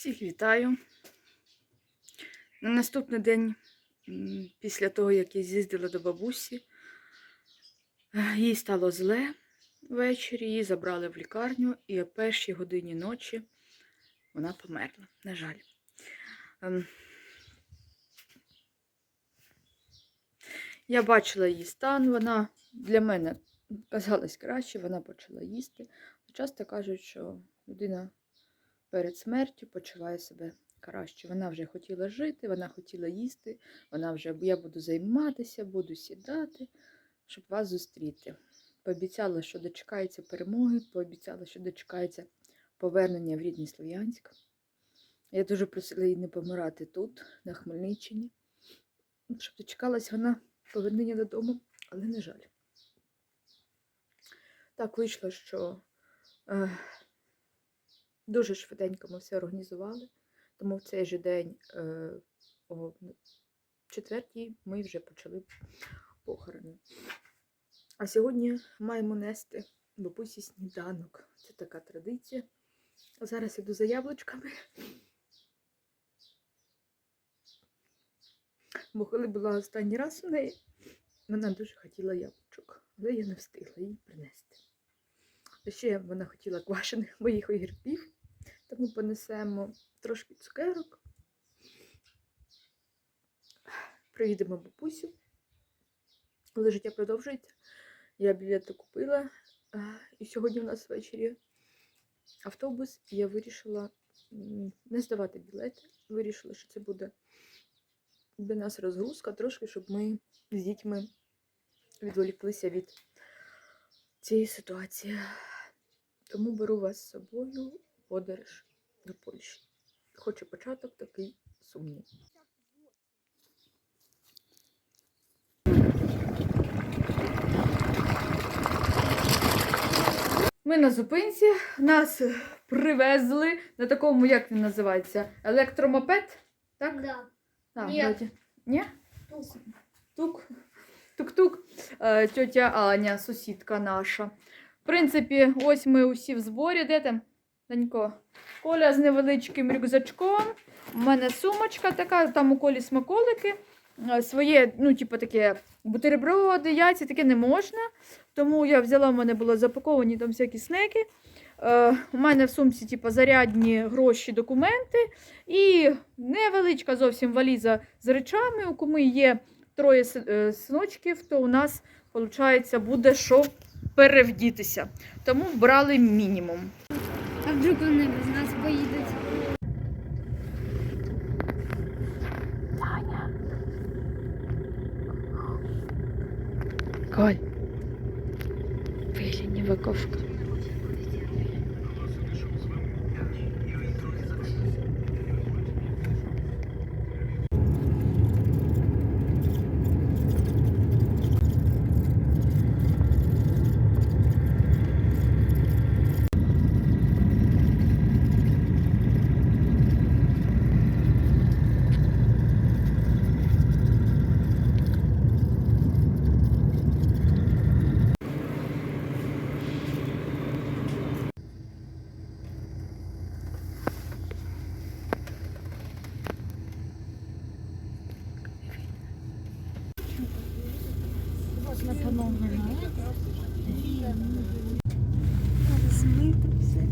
Всіх вітаю. На наступний день, після того, як я з'їздила до бабусі, е, їй стало зле ввечері, її забрали в лікарню, і о першій годині ночі вона померла, на жаль. Ем, Я бачила її стан, вона для мене казалась краще, вона почала їсти. Часто кажуть, що людина перед смертю почуває себе краще. Вона вже хотіла жити, вона хотіла їсти, вона вже я буду займатися, буду сідати, щоб вас зустріти. Пообіцяла, що дочекається перемоги, пообіцяла, що дочекається повернення в рідний Слов'янськ. Я дуже просила її не помирати тут, на Хмельниччині, щоб дочекалась вона повернення додому, але не жаль. Так вийшло, що е, дуже швиденько ми все організували, тому в цей же день, е, о четвертій, ми вже почали похорони. А сьогодні маємо нести бабусі сніданок. Це така традиція. Зараз іду за яблучками. Бо коли була останній раз у неї, вона дуже хотіла яблучок, але я не встигла їй принести. Ще вона хотіла квашених моїх огірків, тому понесемо трошки цукерок. Приїдемо бабусю. Але життя продовжується. Я білети купила. І сьогодні у нас ввечері автобус, і я вирішила не здавати білети. Вирішила, що це буде для нас розгрузка трошки, щоб ми з дітьми відволіклися від цієї ситуації. Тому беру вас з собою подорож до Польщі. Хоч і початок такий сумний. Ми на зупинці, нас привезли на такому, як він називається, електромопед. Так? Да. Так, Ні. вроді. Ні? Тук. Тук. Тук-тук. Е, Тьотя Аня, сусідка наша. В принципі, ось ми усі в зборі. Де там? Данько? Коля з невеличким рюкзачком. У мене сумочка така, там у колі смаколики. Своє, ну, типу, таке бутерброди, яйця, таке не можна. Тому я взяла, у мене були запаковані там всякі снеки. Е, у мене в сумці, типу, зарядні гроші, документи. І невеличка зовсім валіза з речами. У куми є троє е, синочків, то у нас, виходить, буде що перевдітися. Тому брали мінімум. А вдруг вони без нас поїдуть? Коль. Вилінєва ковка. Змито все.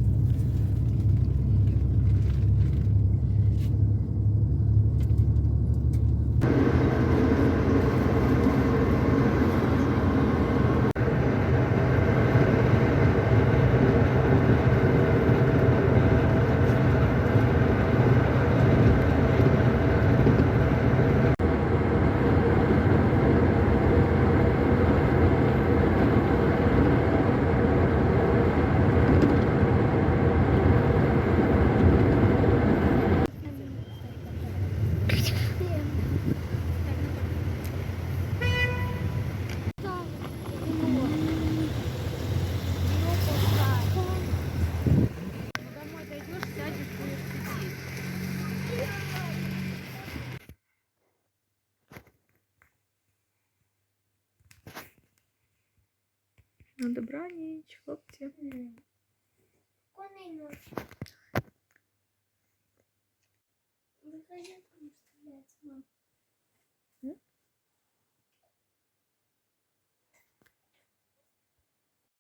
На добраніч, хлопці. Коней ночі. Виходять, мам.